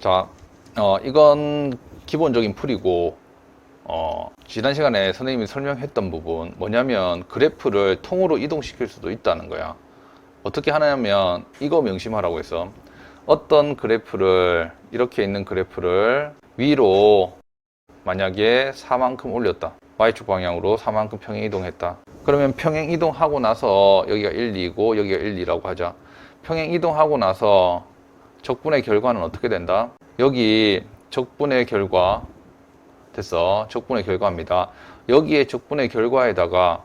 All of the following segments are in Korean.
자, 어, 이건 기본적인 풀이고, 어, 지난 시간에 선생님이 설명했던 부분, 뭐냐면 그래프를 통으로 이동시킬 수도 있다는 거야. 어떻게 하냐면, 이거 명심하라고 해서, 어떤 그래프를, 이렇게 있는 그래프를 위로 만약에 4만큼 올렸다. Y축 방향으로 4만큼 평행 이동했다. 그러면 평행 이동하고 나서 여기가 1, 2고 여기가 1, 2라고 하자. 평행 이동하고 나서 적분의 결과는 어떻게 된다? 여기 적분의 결과 됐어. 적분의 결과입니다. 여기에 적분의 결과에다가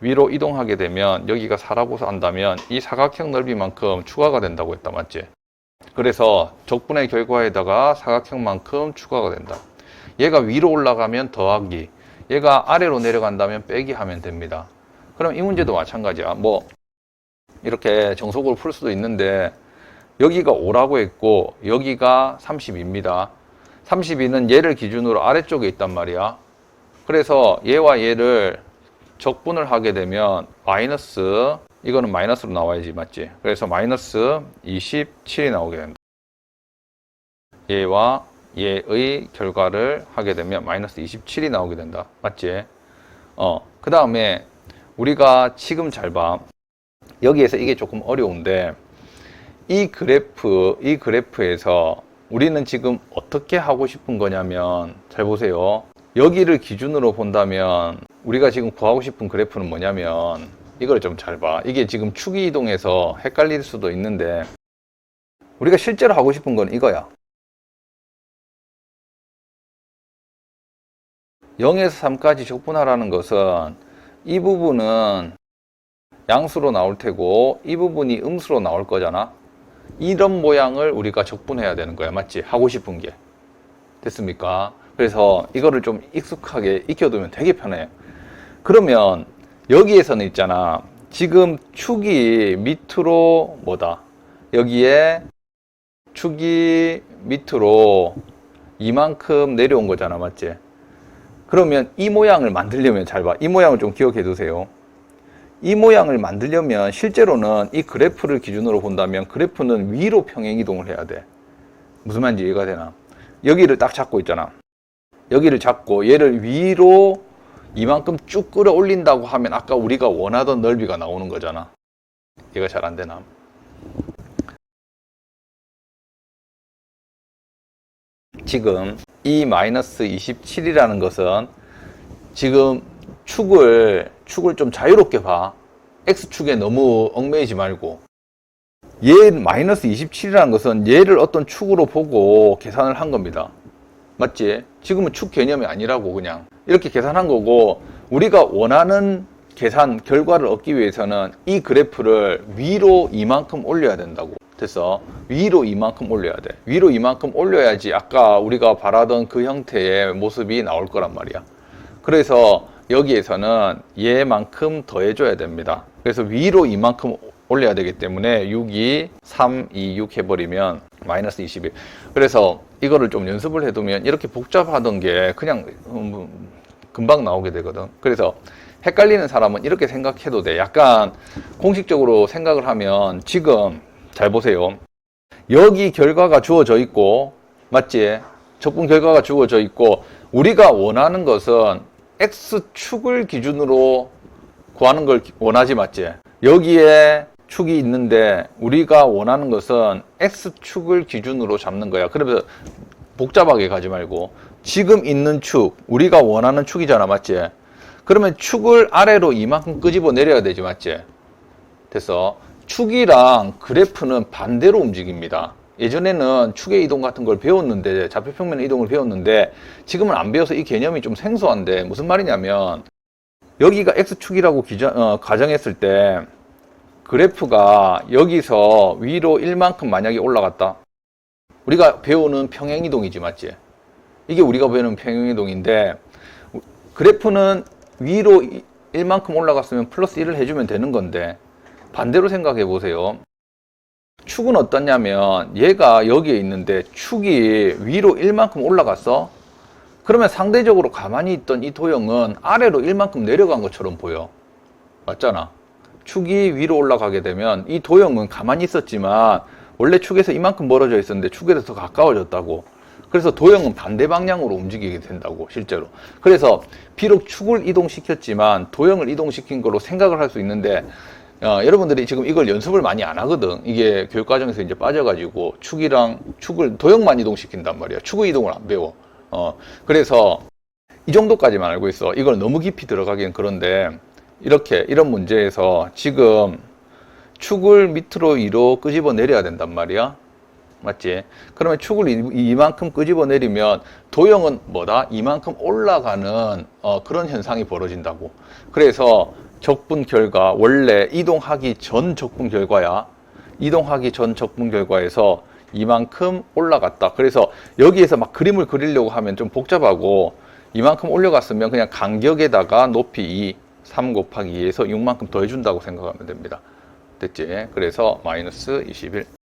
위로 이동하게 되면 여기가 4라고 한다면 이 사각형 넓이만큼 추가가 된다고 했다. 맞지? 그래서 적분의 결과에다가 사각형만큼 추가가 된다. 얘가 위로 올라가면 더하기, 얘가 아래로 내려간다면 빼기 하면 됩니다. 그럼 이 문제도 마찬가지야. 뭐 이렇게 정석으로 풀 수도 있는데 여기가 5라고 했고 여기가 32입니다. 32는 얘를 기준으로 아래쪽에 있단 말이야. 그래서 얘와 얘를 적분을 하게 되면 마이너스 이거는 마이너스로 나와야지 맞지? 그래서 마이너스 27이 나오게 된다. 얘와 얘의 결과를 하게 되면 마이너스 27이 나오게 된다. 맞지? 어, 그 다음에 우리가 지금 잘 봐. 여기에서 이게 조금 어려운데 이 그래프, 이 그래프에서 우리는 지금 어떻게 하고 싶은 거냐면 잘 보세요. 여기를 기준으로 본다면 우리가 지금 구하고 싶은 그래프는 뭐냐면 이걸 좀 잘 봐. 이게 지금 축이 이동해서 헷갈릴 수도 있는데 우리가 실제로 하고 싶은 건 이거야. 0에서 3까지 적분하라는 것은 이 부분은 양수로 나올 테고 이 부분이 음수로 나올 거잖아. 이런 모양을 우리가 적분해야 되는 거야. 맞지? 하고 싶은 게. 됐습니까? 그래서 이거를 좀 익숙하게 익혀두면 되게 편해요. 그러면 여기에서는 있잖아. 지금 축이 밑으로 뭐다? 여기에 축이 밑으로 이만큼 내려온 거잖아. 맞지? 그러면 이 모양을 만들려면 잘 봐. 이 모양을 좀 기억해 두세요. 이 모양을 만들려면 실제로는 이 그래프를 기준으로 본다면 그래프는 위로 평행 이동을 해야 돼. 무슨 말인지 이해가 되나? 여기를 딱 잡고 있잖아. 여기를 잡고 얘를 위로 이만큼 쭉 끌어올린다고 하면 아까 우리가 원하던 넓이가 나오는 거잖아. 이해가 잘 안 되나? 지금 이 마이너스 27이라는 것은 지금 축을 축을 좀 자유롭게 봐. x축에 너무 얽매이지 말고. 얘 마이너스 27이라는 것은 얘를 어떤 축으로 보고 계산을 한 겁니다. 맞지? 지금은 축 개념이 아니라고 그냥 이렇게 계산한 거고 우리가 원하는 계산 결과를 얻기 위해서는 이 그래프를 위로 이만큼 올려야 된다고. 됐어. 위로 이만큼 올려야 돼. 위로 이만큼 올려야지 아까 우리가 바라던 그 형태의 모습이 나올 거란 말이야. 그래서 여기에서는 얘만큼 더해줘야 됩니다. 그래서 위로 이만큼 올려야 되기 때문에 6이 3, 2, 6 해버리면 마이너스 21. 그래서 이거를 좀 연습을 해두면 이렇게 복잡하던 게 그냥 음, 금방 나오게 되거든. 그래서 헷갈리는 사람은 이렇게 생각해도 돼. 약간 공식적으로 생각을 하면 지금 잘 보세요. 여기 결과가 주어져 있고, 맞지? 적분 결과가 주어져 있고, 우리가 원하는 것은 X축을 기준으로 구하는 걸 원하지, 맞지? 여기에 축이 있는데, 우리가 원하는 것은 X축을 기준으로 잡는 거야. 그러면서 복잡하게 가지 말고, 지금 있는 축, 우리가 원하는 축이잖아, 맞지? 그러면 축을 아래로 이만큼 끄집어 내려야 되지, 맞지? 됐어. 축이랑 그래프는 반대로 움직입니다. 예전에는 축의 이동 같은 걸 배웠는데, 좌표 평면 이동을 배웠는데, 지금은 안 배워서 이 개념이 좀 생소한데, 무슨 말이냐면, 여기가 X축이라고 기자, 어, 가정했을 때, 그래프가 여기서 위로 1만큼 만약에 올라갔다. 우리가 배우는 평행이동이지, 맞지? 이게 우리가 배우는 평행이동인데, 그래프는 위로 1만큼 올라갔으면 플러스 1을 해주면 되는 건데, 반대로 생각해 보세요. 축은 어떠냐면 얘가 여기에 있는데 축이 위로 1만큼 올라갔어. 그러면 상대적으로 가만히 있던 이 도형은 아래로 1만큼 내려간 것처럼 보여. 맞잖아. 축이 위로 올라가게 되면 이 도형은 가만히 있었지만 원래 축에서 이만큼 멀어져 있었는데 축에서 더 가까워졌다고. 그래서 도형은 반대 방향으로 움직이게 된다고 실제로. 그래서 비록 축을 이동시켰지만 도형을 이동시킨 거로 생각을 할 수 있는데 어, 여러분들이 지금 이걸 연습을 많이 안 하거든. 이게 교육과정에서 이제 빠져가지고 축이랑 축을 도형만 이동시킨단 말이야. 축의 이동을 안 배워. 어, 그래서 이 정도까지만 알고 있어. 이걸 너무 깊이 들어가긴 그런데 이렇게 이런 문제에서 지금 축을 밑으로 위로 끄집어 내려야 된단 말이야. 맞지? 그러면 축을 이- 이만큼 끄집어 내리면 도형은 뭐다? 이만큼 올라가는 어, 그런 현상이 벌어진다고. 그래서 적분 결과 원래 이동하기 전 적분 결과야. 이동하기 전 적분 결과에서 이만큼 올라갔다. 그래서 여기에서 막 그림을 그리려고 하면 좀 복잡하고 이만큼 올려갔으면 그냥 간격에다가 높이 2, 3 곱하기 2에서 6만큼 더해준다고 생각하면 됩니다. 됐지? 그래서 마이너스 21.